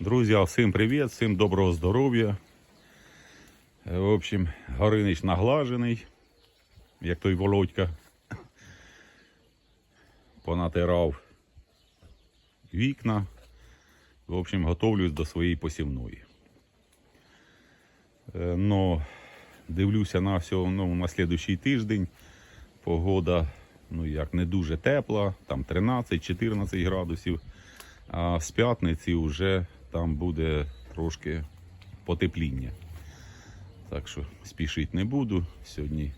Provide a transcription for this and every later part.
Друзі, всім привіт, всім доброго здоров'я. Е, В общем, Горинич наглажений, як той Володька. Понатирав вікна. В общем, готовлюсь до своєї посівної. Е, Но дивлюся на все ну, на слідуючий тиждень. Погода ну як не дуже тепла, там 13-14 градусів. А з п'ятниці вже там буде трошки потепління. Так що спішити не буду. Сьогодні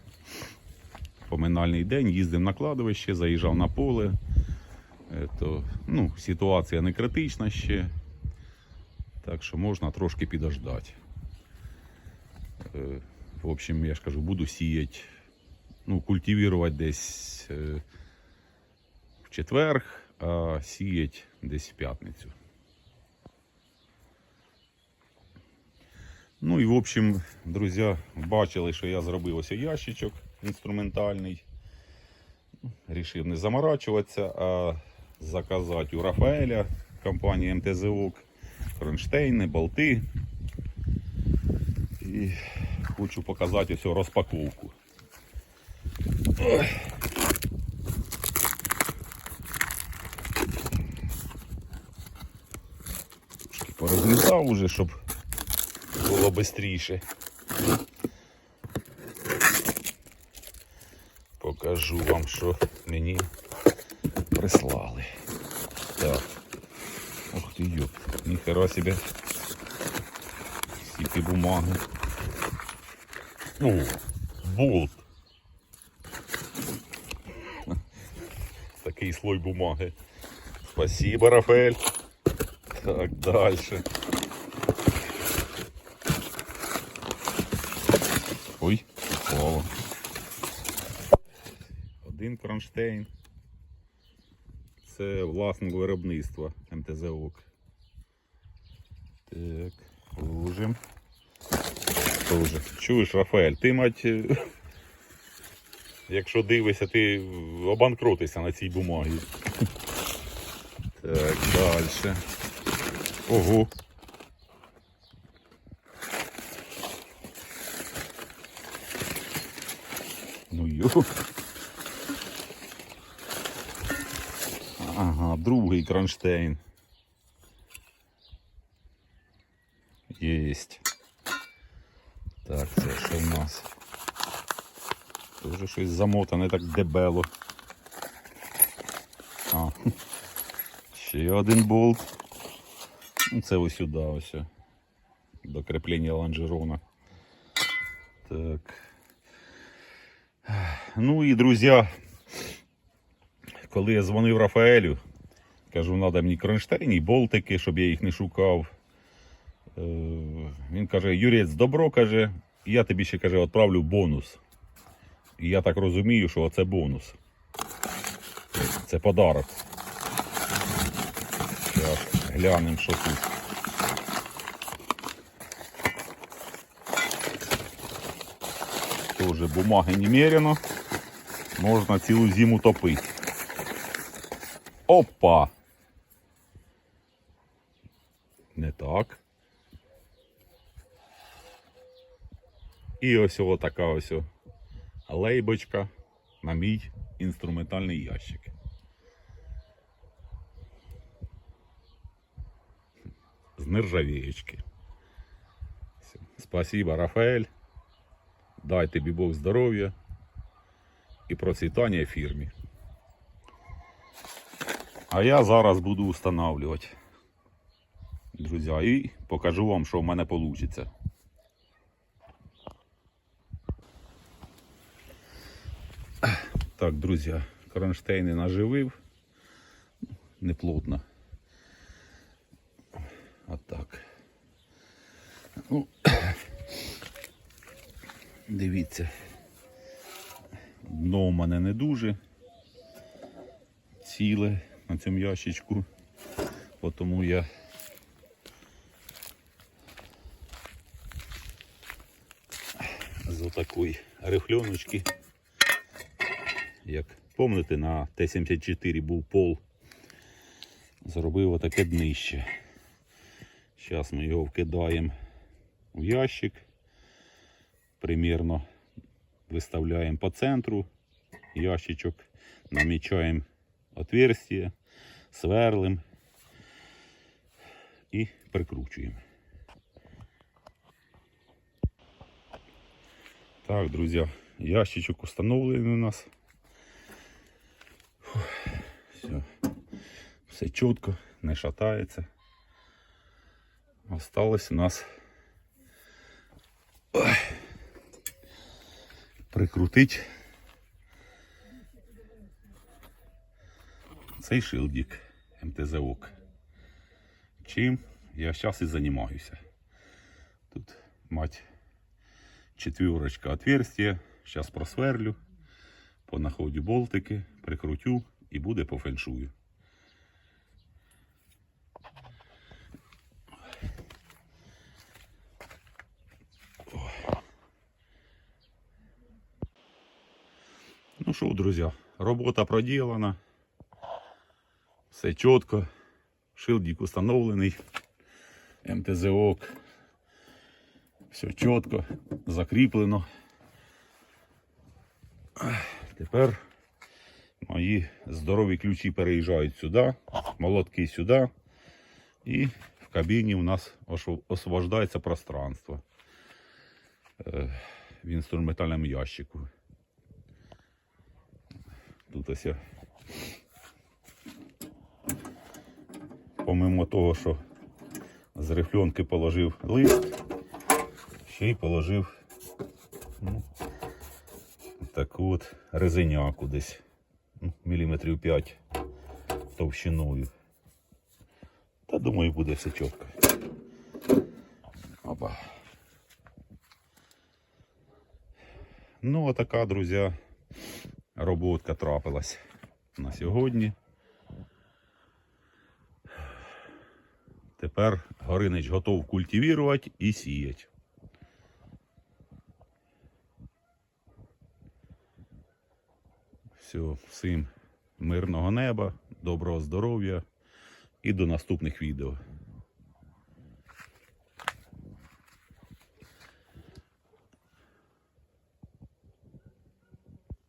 поминальний день, їздив на кладовище, заїжджав на поле. Е, То, ну, ситуація не критична ще. Так що можна трошки підождати. Е, В общем, я ж кажу, буду сіяти, ну, культивувати десь е, в четвер, а сіять десь в п'ятницю. Ну і в общем, друзі, бачили, що я зробив ось ящичок інструментальний. Рішив не заморачуватися, а заказати у Рафаеля компанії МТЗОК кронштейни, болти. І хочу показати ось розпаковку. Трошки порозрізав уже, щоб було швидше. Покажу вам, що мені прислали. Так. Ух ти ёп, ніхера себе. Скільки бумаги. О, болт. Такий слой бумаги. Спасибо, Рафаэль. Так, дальше. Один кронштейн. Це власне виробництва МТЗОК. Так, ложим. Тоже. Чуєш, Рафаель, ти мать. е, Якщо дивишся, ти обанкротишся на цій бумагі. Так, далі. Ого. Ну йо. Ага, другий кронштейн. Єсть. Так, це що в нас? Тоже щось замотане так дебело. А, ще один болт. Ну, Це ось сюди ось. До креплення лонжерона. Так. Ну і друзі, коли я дзвонив Рафаелю, кажу, треба мені кронштейні, і болтики, щоб я їх не шукав. Е, Він каже, Юрець, добро каже, я тобі ще каже, відправлю бонус. І я так розумію, що це бонус. Це подарок. Зараз глянемо, що тут. Тоже бумаги немерено. Можна цілу зиму топити. Опа! Не так. І ось ось така ось лейбочка на мій інструментальний ящик. З нержавієчки. Спасибо, Рафаель. Дай тобі здоров'я і процвітання фірмі. А я зараз буду встановлювати, друзі, і покажу вам, що в мене вийде. Так, друзі, кронштейни наживив. Неплотно. Отак. Ну, дивіться. Дно у мене не дуже ціле на цьому ящичку, тому я з отакої рифльоночки, як пам'ятаєте, на Т-74 був пол, зробив отаке днище. Зараз ми його вкидаємо в ящик. Примірно виставляємо по центру. Ящичок, намічаємо отверстие, сверлим і прикручуємо. Так, друзі, ящичок установлений у нас. Все, все чітко, не шатається. Осталось у нас прикрутить цей шилдик МТЗОК. Чим я зараз і займаюся. Тут мать четверочка отверстия. Сейчас просверлю, понаходю болтики, прикрутю і буде по феншую. Ну що, друзі, робота проділана. Все чітко. Шилдик установлений. МТЗОК. Все чітко, закріплено. Тепер мої здорові ключі переїжджають сюди, молотки сюди. І в кабіні у нас освобождається пространство е, в інструментальному ящику. Тут ось я помимо того, що з рифльонки положив лист, ще й положив ну, таку от резиняку десь ну, міліметрів 5 товщиною. Та думаю, буде все чітко. Опа. Ну, отака, друзі, роботка трапилась на сьогодні. Тепер Горинич готов культивувати і сіяти. Все, всім мирного неба, доброго здоров'я і до наступних відео.